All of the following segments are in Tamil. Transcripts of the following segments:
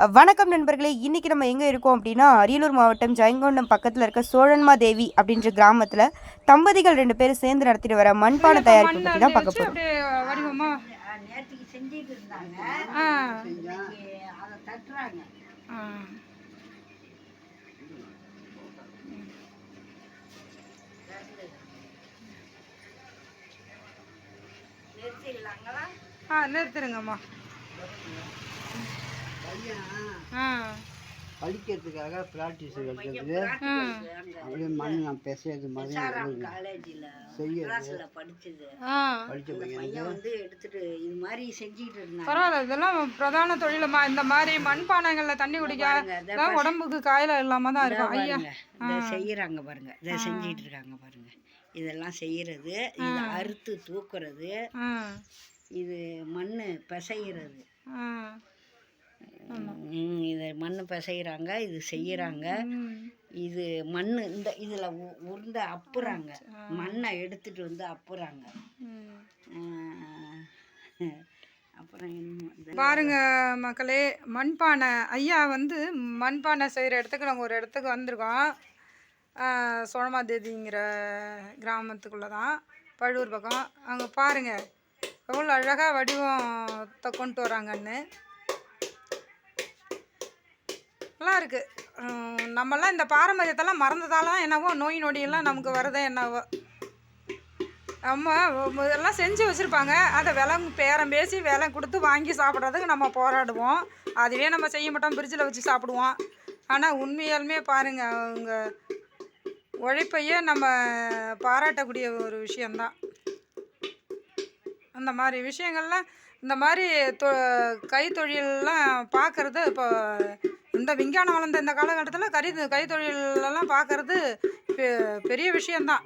வணக்கம் நண்பர்களே இன்னைக்கு நம்ம எங்கே இருக்கோம் அப்படின்னா அரியலூர் மாவட்டம் ஜெயங்கொண்டம் பக்கத்தில் இருக்க சோழன்மா தேவி அப்படின்ற கிராமத்தில் தம்பதிகள் ரெண்டு பேரும் சேர்ந்து நடத்திட்டு வர மண்பானை தயாரிப்பு பற்றி தான் பார்க்க போகிறோம் நிறுத்துருங்கம்மா ஆ. படிக்கிறதுக்காக ப்ராக்டிஸ் எடுக்கிறது. ம். அப்படியே மண் நான் பேசுறது மாதிரி காலேஜில் செய்யறது. கிளாஸில் படிச்சது. ஆ. படித்த பையன் வந்து எடுத்துட்டு இது மாதிரி செஞ்சுட்டு இருந்தாங்க. பரவாயில்ல இதெல்லாம் பிரதான தொழிலம்மா இந்த மாதிரி மண்பானைகளில் தண்ணி குடிக்க உடம்புக்கு காயில இல்லாம தான் இருக்கும். ஐயா. செய்யறாங்க பாருங்க இதை செஞ்சிட்டு இருக்காங்க பாருங்க. இதெல்லாம் செய்யறது இது அறுத்து தூக்குறது இது மண் பிசைகிறது இது மண் பிசைகிறாங்க இது செய்யறாங்க. ம். இது மண் இந்த இதில் உருண்டை அப்புறாங்க. மண்ணை எடுத்துட்டு வந்து அப்புறாங்க. அப்புறம் பாருங்க மக்களே மண்பானை ஐயா வந்து மண்பானை செய்கிற இடத்துக்கு நாங்கள் ஒரு இடத்துக்கு வந்திருக்கோம். ஆஹ் சோழமாதேதிங்கிற கிராமத்துக்குள்ளே தான் பழுவூர் பக்கம். அங்கே பாருங்க எவ்வளோ அழகாக வடிவத்தை கொண்டு வராங்கன்னு. நல்லா இருக்குது நம்மலாம் நம்மெல்லாம் இந்த பாரம்பரியத்தெல்லாம் மறந்ததால தான் என்னவோ நோய் நொடியெல்லாம் நமக்கு வருதே என்னவோ. நம்ம இதெல்லாம் செஞ்சு வச்சுருப்பாங்க. அதை விலை பேரம் பேசி விலை கொடுத்து வாங்கி சாப்பிட்றதுக்கு நம்ம போராடுவோம். அதுவே நம்ம செய்ய மாட்டோம் ஃப்ரிட்ஜில் வச்சு சாப்பிடுவோம். ஆனால் உண்மையாலுமே பாருங்கள் அவங்க உழைப்பையே நம்ம பாராட்டக்கூடிய ஒரு விஷயந்தான் அந்த மாதிரி விஷயங்கள்லாம் இந்த மாதிரி தொ கைத்தொழிலெலாம் பார்க்குறது இப்போ இந்த விஞ்ஞானம் வளர்ந்த இந்த காலகட்டத்தில் கரி கைத்தொழிலெல்லாம் பார்க்குறது பெ- பெரிய விஷயந்தான்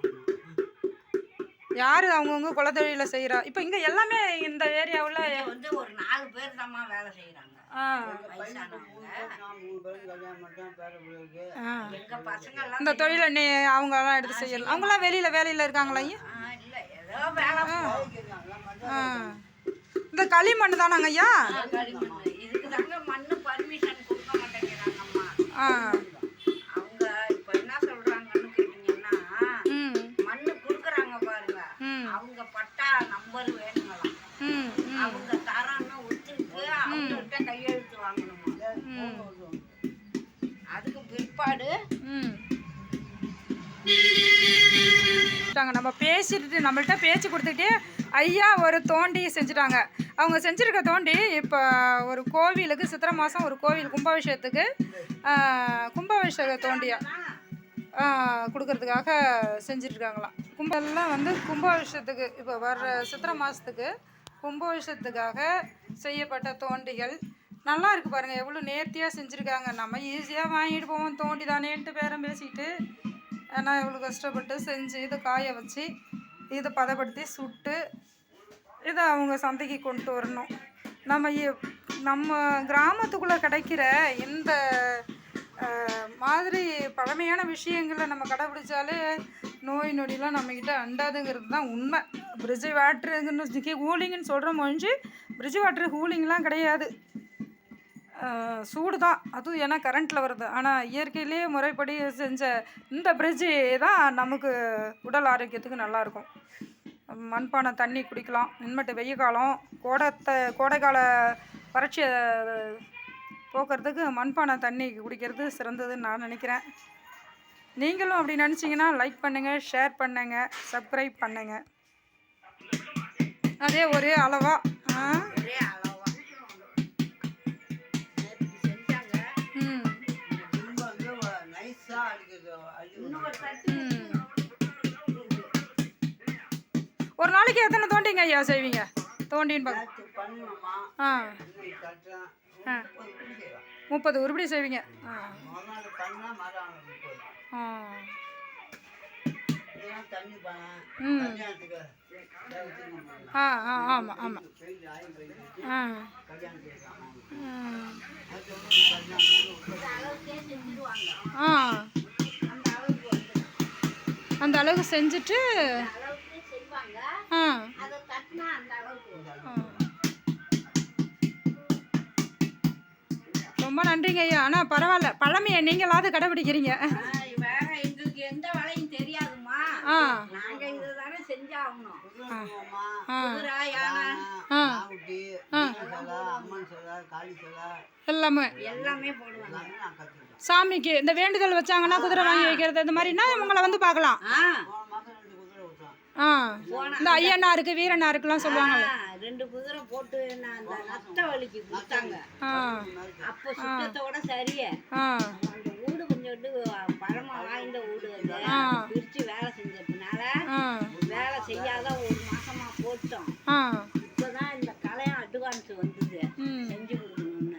யார் அவங்கவுங்க குலத்தொழில செய்கிறா இப்போ இங்கே எல்லாமே இந்த ஏரியாவில் வந்து ஒரு நாலு பேர் தாம்மா வேலை எல்லாம் இந்த தொழிலை நீ அவங்கெல்லாம் எடுத்து செய்யலாம் அவங்களாம் வெளியில் வேலையில் இருக்காங்களா இந்த களிமண் தானாங்க ஐயா அவங்க இப்ப என்ன சொல்றாங்கன்னு கேட்டீங்கன்னா ம். மண்ணு குடுக்குறாங்க பாருங்க. அவங்க பட்டா நம்பர் வேணுங்களாம். அவங்க தரம்னு ஒத்துருக்கு அவங்கள்ட்ட கையெழுத்து வாங்கணுமா? அதுக்கு பிற்பாடு. நம்ம பேசிட்டு நம்மள்ட்ட பேச்சு கொடுத்துக்கிட்டே ஐயா ஒரு தோண்டி செஞ்சுட்டாங்க. அவங்க செஞ்சுருக்க தோண்டி இப்போ ஒரு கோவிலுக்கு சித்திரை மாதம் ஒரு கோவில் கும்பாபிஷேகத்துக்கு கும்பாபிஷேக தோண்டியா கொடுக்கறதுக்காக செஞ்சிட்ருக்காங்களாம் கும்பெல்லாம் வந்து கும்பாபிஷேகத்துக்கு இப்போ வர்ற சித்திரை மாதத்துக்கு கும்பாபிஷேகத்துக்காக செய்யப்பட்ட தோண்டிகள். நல்லா இருக்குது பாருங்கள் எவ்வளோ நேர்த்தியாக செஞ்சுருக்காங்க. நம்ம ஈஸியாக வாங்கிட்டு போவோம் தோண்டி தானேன்ட்டு பேரம் பேசிக்கிட்டு ஆனால் இவ்வளோ கஷ்டப்பட்டு செஞ்சு இதை காய வச்சு இதை பதப்படுத்தி சுட்டு இதை அவங்க சந்தைக்கு கொண்டு வரணும். நம்ம நம்ம கிராமத்துக்குள்ளே கிடைக்கிற இந்த மாதிரி பழமையான விஷயங்களை நம்ம கடைப்பிடிச்சாலே நோய் நொடிலாம் நம்மக்கிட்ட அண்டாதுங்கிறது தான் உண்மை. பிரிட்ஜ் வாட்டருங்கன்னு கூலிங்குன்னு சொல்கிற மொழிஞ்சு பிரிட்ஜ் வாட்டர் கூலிங்லாம் கிடையாது. சூடு தான் அதுவும் ஏன்னா கரண்ட்டில் வருது. ஆனால் இயற்கையிலேயே முறைப்படி செஞ்ச இந்த ஃப்ரிட்ஜு தான் நமக்கு உடல் ஆரோக்கியத்துக்கு நல்லாயிருக்கும் மண்பானை தண்ணி குடிக்கலாம். இனிமேட்டு வெய்ய காலம். கோடத்தை கோடைக்கால வறட்சியை போக்குறதுக்கு மண்பானை தண்ணி குடிக்கிறது சிறந்ததுன்னு நான் நினைக்கிறேன். நீங்களும் அப்படி நினச்சிங்கன்னா லைக் பண்ணுங்கள் ஷேர் பண்ணுங்கள் சப்ஸ்கிரைப் பண்ணுங்கள் அதே ஒரே அளவாக ஒரு நாளைக்கு எத்தனை தோண்டிங்க ஐயா செய்வீங்க? தோண்டின்னு பார்க்க ஆ. ஆ. முப்பது உருப்படி செய்வீங்க. ஆ. ஆ. ம். ஆ ஆ ஆமாம் ஆமாம் ஆ. ஆ. அந்த அளவுக்கு செஞ்சுட்டு அதை அந்த அளவுக்கு. ரொம்ப நன்றிங்க ஐயா. ஆனால் பரவாயில்ல. பழமையை நீங்களாவது கடைபிடிக்கிறீங்க. வேற எங்களுக்கு எந்த வேலையும் தெரியாதும்மா. ஆ. நாங்க இதை தானே செஞ்சாகணும் எல்லாமே. எல்லாமே சாமிக்கு இந்த வேண்டுதல் வச்சாங்கன்னா குதிரை வாங்கி வைக்கிறது இந்த மாதிரினா உங்களை வந்து பார்க்கலாம் ஆ போன மாதம் ரெண்டு குதிரை விட்டோம் ஆ. இந்த ஐயனாருக்கு வீரனாருக்குலாம் சொல்லுவாங்கல்ல. ஆ, ரெண்டு குதிரை போட்டு நான் அந்த நத்த வலிக்கு கொடுத்தாங்க. அப்போ சுத்தத்தோட சரியே. அந்த வீடு கொஞ்சோண்டு பழமா வாய்ந்த வீடு அது. பிரிச்சு வேலை செஞ்சதுனால வேலை செய்யாத ஒரு மாசமா போட்டோம் இப்போதான் இந்த கலையம் அட்வான்ஸ் வந்தது. செஞ்சு கொடுக்கணும்னு.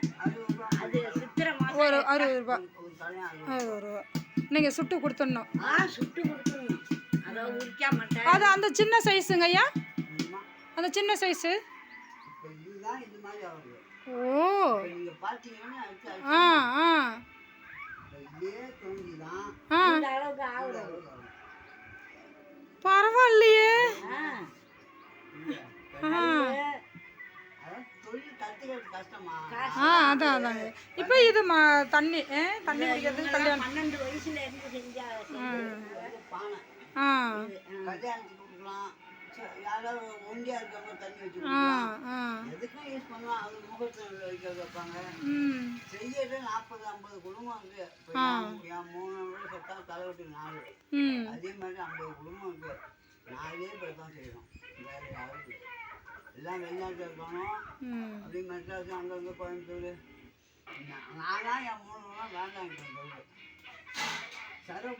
அது சித்திரை மாசம் ஒரு அறுபது ரூபா. ஒரு தலையாக இருக்கும் அறுபது ரூபா. நீங்கள் சுட்டு கொடுத்துடணும். ஆ சுட்டு கொடுக்கணும் அதை அந்த சின்ன சைஸுங்க ஐயா? அந்த சின்ன சைஸு ஓ. ஆ ஆ. ஆ. பரவாயில்லையே. ஆ. ஆ. அதான் அதாங்க. இப்போ இது ம தண்ணி தண்ணி குடிக்கிறதுக்கு கல்யாணம். பன்னெண்டு வயசுல இருந்து செஞ்சா அது கல்யாணத்துக்கு கொடுக்கலாம். யாராவது ஒண்டியாக இருக்கவங்க தண்ணி வச்சு எதுக்கும் யூஸ் பண்ணலாம்? அது முகத்தில் வைக்கிறது வைப்பாங்க. செய்யறது நாற்பது ஐம்பது குடும்பம் இருக்கு. என் மூணு வீடு செத்தா தலைவட்டி நாலு. அதே மாதிரி ஐம்பது குடும்பம் இருக்கு. நாலே பேர் தான் செய்யணும். வேற யாரும். எல்லாம் வெளிநாட்டில் இருக்கணும் ம். அப்படி மெட்ராஸ் அங்கங்கே கோயம்புத்தூர். நான்லாம் என் மூணுலாம் வேண்டாம் சரவு